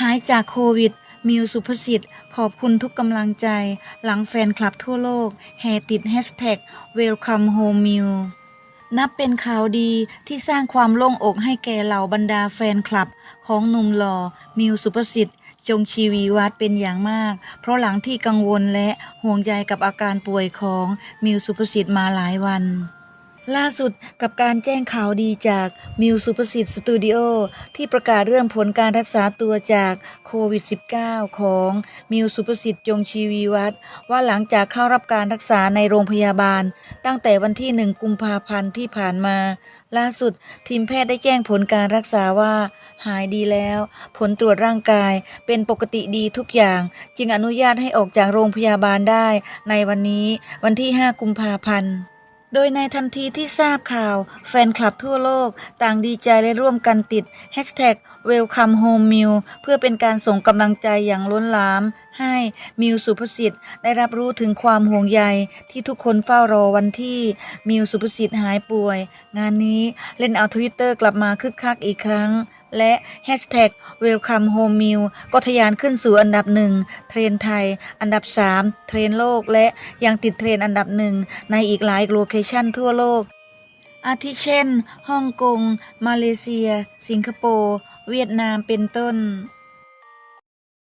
หายจากโควิด มิวสุภสิทธิ์ ขอบคุณทุกกำลังใจ หลังแฟนคลับทั่วโลก แห่ติดแฮชแท็ก Welcome Home Miu นับเป็นข่าวดีที่สร้างความโล่งอกให้แก่เหล่าบรรดาแฟนคลับ ของหนุ่มหล่อ มิวสุภสิทธิ์จงชีวีวัฒน์เป็นอย่างมาก เพราะหลังที่กังวลและห่วงใยกับอาการป่วยของมิวสุภสิทธิ์มาหลายวัน ล่าสุดกับการแจ้งข่าวดีจากมิวสุภสิทธิ์สตูดิโอที่ประกาศเรื่องผลการรักษาตัวจากโควิด -19 ของมิวสุภสิทธิ์จงชีวีวัฒน์ว่าหลังจากเข้ารับการรักษาในโรงพยาบาล ตั้งแต่วันที่ 1 กุมภาพันธ์ที่ผ่านมา ล่าสุดทีมแพทย์ได้แจ้งผลการรักษาว่า หายดีแล้ว ผลตรวจร่างกายเป็นปกติดีทุกอย่าง จึงอนุญาตให้ออกจากโรงพยาบาลได้ ในวันนี้วันที่ 5 กุมภาพันธ์ โดยในทันทีที่ทราบข่าว แฟนคลับทั่วโลกต่างดีใจและร่วมกันติด Hashtag Welcome Home Miu เพื่อเป็นการส่งกำลังใจอย่างล้นหลาม ให้มิวสุภสิทธิ์ได้รับรู้ถึงความห่วงใยที่ทุกคนเฝ้ารอวันที่มิวสุภสิทธิ์หายป่วย งานนี้เล่นเอาทวิตเตอร์กลับมาคึกคักอีกครั้ง และ Hashtag Welcome Home meal ก็ทะยานขึ้นสู่อันดับหนึ่งเทรนไทย อันดับ 3 เทรนโลก และยังติดเทรนอันดับหนึ่งในอีกหลายโลเคชันทั่วโลก อาทิเช่น ฮ่องกง มาเลเซีย สิงคโปร์ เวียดนามเป็นต้น